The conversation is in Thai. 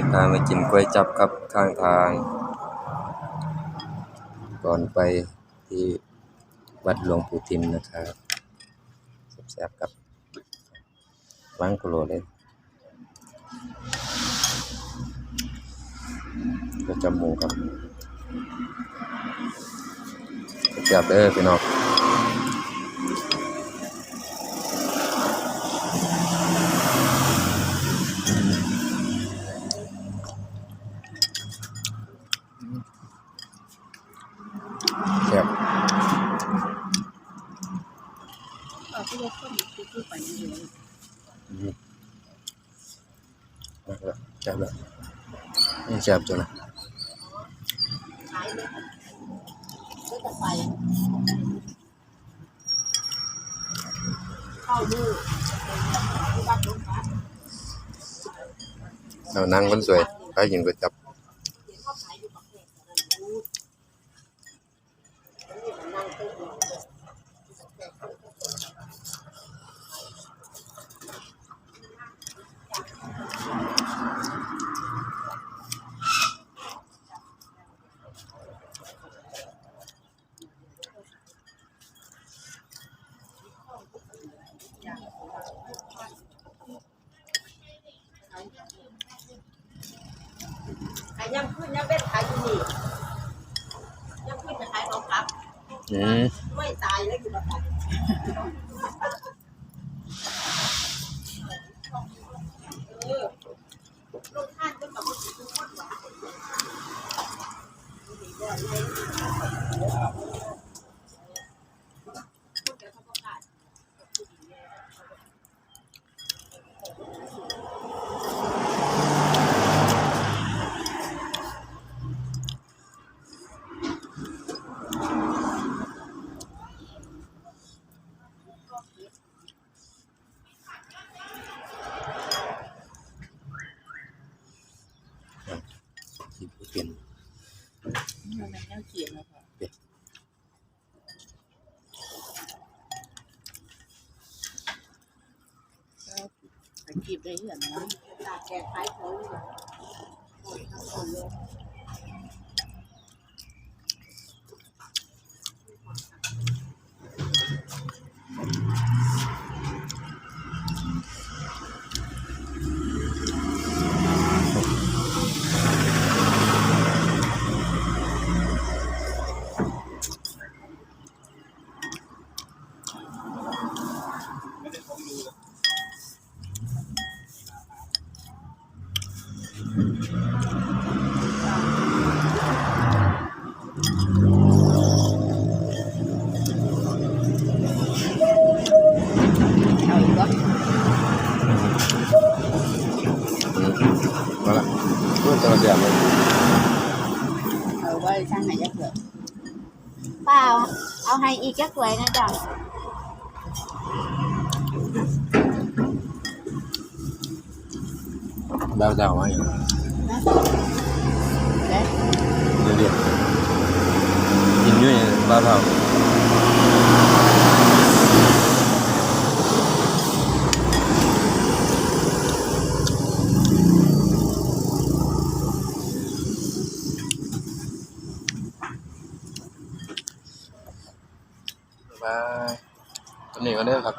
นี้พามากินก๋วยจับครับข้างทาง ก่อนไปที่วัดหลวงปู่ทิมนะครับแซ่บๆกับล้างกุโลเลยก๋วยจับหมูครับแซ่บเด้อพี่น้อง แซ่บ เอาที่ว่าคนที่ที่ไปนี่เลย อื มมากแล้วแซ่บแล้วนี่แซ่บจังเลยขายเลยก็จะเข้ามือที่บ้านลุงป้าเรานั่งคนสวยไปยิงก๋วยจับ เห็นเขาขายอยู่ประเทศนั้นรู้นี่มันนั่งตู้อยู่ ขายย่ำขึ้นย่ำเบ็ดขายอยู่นี่ย่ำขึ้นจะขายของกลับอืม ไม่ตายแล้วอยู่แบบนั้นเออลงท่านก็กับคนทุกคนหวานพูดเดี๋ยวเขาประกาศ ที่ผู้เป็นมันเป็นแนวเขียนแล้วค่ะกีบได้เหรอนะตาแกคล้ายเขาเลยหมดทั้งหมดเลย เอาอีกวะ อืมมาละพูดจังแซ่บเลย เอาไว้ช่างไหนจะเกิด เปล่าเอาให้อีกจักถ้วยนะจ๊ะดาวดาวมาอย่างนะเด้เรียบๆกินอยู่นี่บ้าเผา บายตัวนี้ก็เด้อครับ